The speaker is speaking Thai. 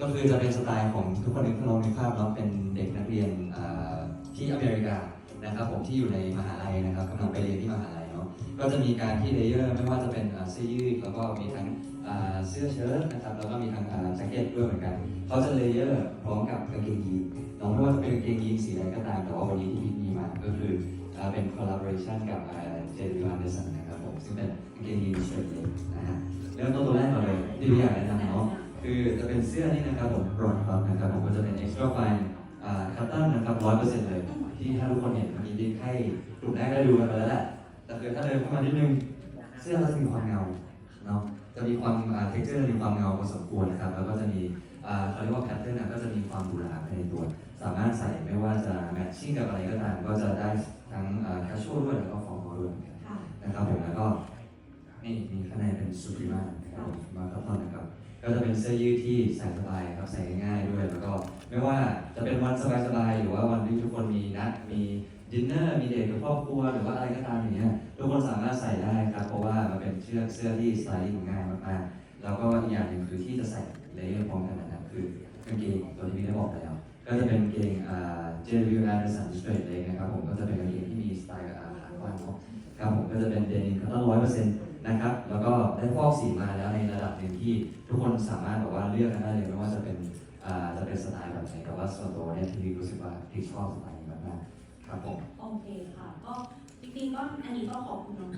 ก็คือจะเป็นสไตล์ของทุกคนนึกลองนึกภาพเนาเป็นเด็กนักเรียนที่อเมริกานะครับผมที่อยู่ในมหาลัยนะครับกำลังไปเรียนที่มหาลัยเนาะก็จะมีการที่เลเยอร์ไม่ว่าจะเป็นเสื้อยืดแล้วก็มีทั้งเสื้อเชิ้ตนะครับแล้วก็มีทั้งแจ็คเก็ตด้วยเหมือนกันเขาจะเลเยอร์พร้อมกับกางเกงยีนเนาะไม่ว่าจะเป็นกางเกงยีนสีอะไรก็ตามแต่ว่าวันนี้ที่พีมีมาก็คือเป็น collaboration กับเจดีวันเดสันนะครับผมซึ่งเป็นกางเกงยีนสเตรทเลยนะฮะเริ่มต้นตัวแรกก่อนเลยที่พี่อยากแนะนำเนาะ คือจะเป็นเสื้อนี่นะครับผมบรอนค u บนะครับผมก็จะเป็น extra fine อ่าคัตตันนะครับร้อยเปอร์เซ็นต์เลย ที่ถ้าทุกคนเห็นเมื่อกี้ที่ให้กลุ่มแรกได้ดูกันไปแล้วแหละแต่คือถ้าเดินเข้ามานิดนึง เสื้อเราจะมีความเงาเนาะจะมีความอ่า texture มีความเงาพอสมควรนะครับแล้วก็จะมีอ่าเขาเรียกว่า pattern นะก็จะมีความหรูหราภายในตัว สามารถใส่ไม่ว่าจะ matching กับอะไรก็ตามก็จะได้ทั้งอ่า casual ด้วยแล้วก็ formal ด้วยเหมือนกันค่ะนะครับผมแล้วก็นี่มีข้างในเป็นซูปริมานะครับผมมาคัตตอนนะครับ ก็จะเป็นเสื้อยืดที่ใส่สบายครับใส่ง่ายๆด้วย แล้วก็ไม่ว่าจะเป็นวันสบายๆหรือว่าวันที่ทุกคนมีนัดมีดินเนอร์มีเดทกับครอบครัวหรือว่าอะไรก็ตามอย่างเงี้ยทุกคนสามารถใส่ได้ครับ เพราะว่ามันเป็นเสื้อเสื้อที่สไตลิ่งง่ายมากๆแล้วก็อีกอย่างหนึ่งคือที่จะใส่เลเยอร์พร้อมกันนะครับคือกางเกงตัวที่พี่ได้บอกไปแล้ว ก็จะเป็นกางเกงอ่า JW Anderson Straight Leg นะครับผมก็จะเป็นกางเกงที่มีสไตล์อ่าขากว้างเนาะครับผมก็จะเป็นเดนิมคัตตอนร้อยเปอร์เซ็นต์ นะครับ แล้วก็ได้ฟอกสีมาแล้วในระดับหนึ่งที่ทุกคนสามารถแบบว่าเลือกกันได้เลยไม่ว่าจะเป็นอ่าจะเป็นสไตล์แบบไหนแต่ว่าส่วนตัวเนี่ยที่รู้สึกว่าที่ชอบสไตล์นี้มากๆครับผม โอเคค่ะ ก็จริงๆก็อันนี้ก็ขอบคุณน้อง